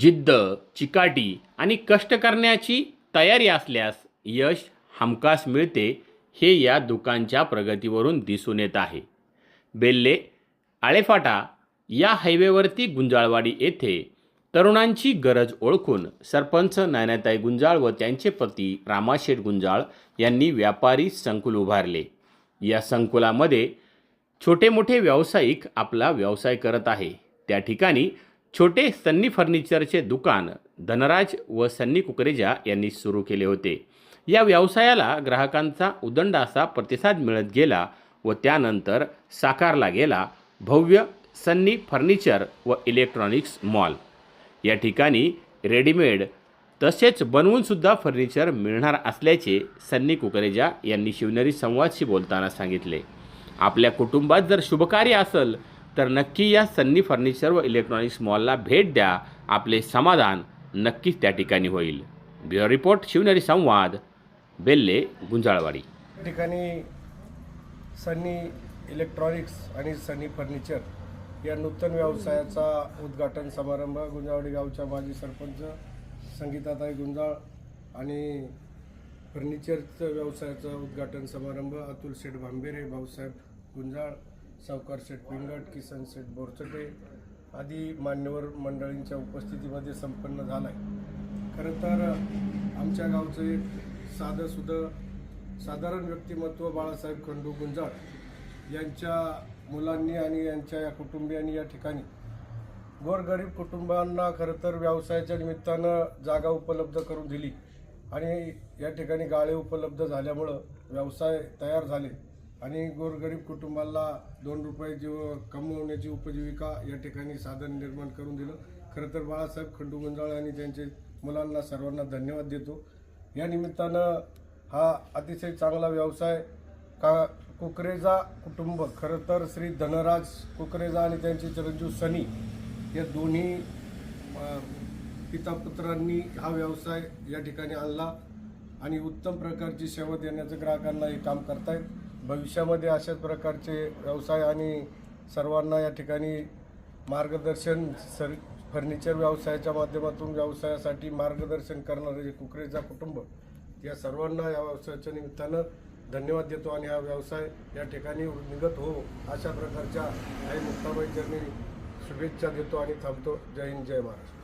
जिद्द चिकाटी आणि कष्ट करण्याची तयारी असल्यास यश हमखास मिळते हे या दुकानच्या प्रगतीवरून दिसून येत आहे. बेल्ले आळेफाटा या हायवेवरती गुंजाळवाडी येथे तरुणांची गरज ओळखून सरपंच नायनाताई गुंजाळ व त्यांचे पती रामाशेठ गुंजाळ यांनी व्यापारी संकुल उभारले. या संकुलामध्ये छोटे मोठे व्यावसायिक आपला व्यवसाय करत आहे. त्या ठिकाणी छोटे सन्नी फर्निचरचे दुकान धनराज व सन्नी कुकरेजा यांनी सुरू केले होते. या व्यवसायाला ग्राहकांचा उदंड असा प्रतिसाद मिळत गेला व त्यानंतर साकारला गेला भव्य सन्नी फर्निचर व इलेक्ट्रॉनिक्स मॉल. या ठिकाणी रेडीमेड तसेच बनवूनसुद्धा फर्निचर मिळणार असल्याचे सन्नी कुकरेजा यांनी शिवनेरी संवादशी बोलताना सांगितले. आपल्या कुटुंबात जर शुभकार्य असेल तर नक्की या सन्नी फर्निचर व इलेक्ट्रॉनिक्स मॉलला भेट द्या. आपले समाधान नक्कीच त्या ठिकाणी होईल. ब्युरो रिपोर्ट शिवनेरी संवाद बेल्ले गुंजाळवाडी. ठिकाणी सनी इलेक्ट्रॉनिक्स आणि सनी फर्निचर या नूतन व्यवसायाचा उद्घाटन समारंभ गुंजावडी गावच्या माजी सरपंच संगीताताई गुंजाळ आणि फर्निचरचं व्यवसायाचा उद्घाटन समारंभ अतुल शेठ भांबेरे भाऊसाहेब गुंजाळ सावकार शेठ पिंगट किसन शेठ बोरचटे आदी मान्यवर मंडळींच्या उपस्थितीमध्ये संपन्न झाला आहे खरं तर आमच्या गावचं एक साधं सुधं साधारण व्यक्तिमत्व बाळासाहेब खंडू गुंजाळ यांच्या मुलांनी आणि यांच्या या कुटुंबियांनी या ठिकाणी गोरगरीब कुटुंबांना खरं तर व्यवसायाच्या निमित्तानं जागा उपलब्ध करून दिली. आणि या ठिकाणी गाळे उपलब्ध झाल्यामुळं व्यवसाय तयार झाले. आणि गोरगरीब कुटुंबाला दोन रुपये जीव कमवण्याची उपजीविका या ठिकाणी साधन निर्माण करून दिलं. खरं तर बाळासाहेब खंडू गुंजाळ आणि त्यांचे मुलांना सर्वांना धन्यवाद देतो. या निमित्तानं हा अतिशय चांगला व्यवसाय का कुकरेजा कुटुंब खरं तर श्री धनराज कुकरेजा आणि त्यांचे चिरंजीव सनी या दोन्ही पितापुत्रांनी हा व्यवसाय या ठिकाणी आणला. आणि उत्तम प्रकारची सेवा देण्याचं ग्राहकांना हे काम करतायत. भविष्यामध्ये अशाच प्रकारचे व्यवसाय आणि सर्वांना या ठिकाणी मार्गदर्शन सर फर्निचर व्यवसायाच्या माध्यमातून व्यवसायासाठी मार्गदर्शन करणारे जे कुकरेचा कुटुंब या सर्वांना या व्यवसायाच्या निमित्तानं धन्यवाद देतो आणि हा व्यवसाय या ठिकाणी निघत हो अशा प्रकारच्या आई मुक्ताबाई चरणी शुभेच्छा देतो आणि थांबतो. जय हिंद जय महाराष्ट्र.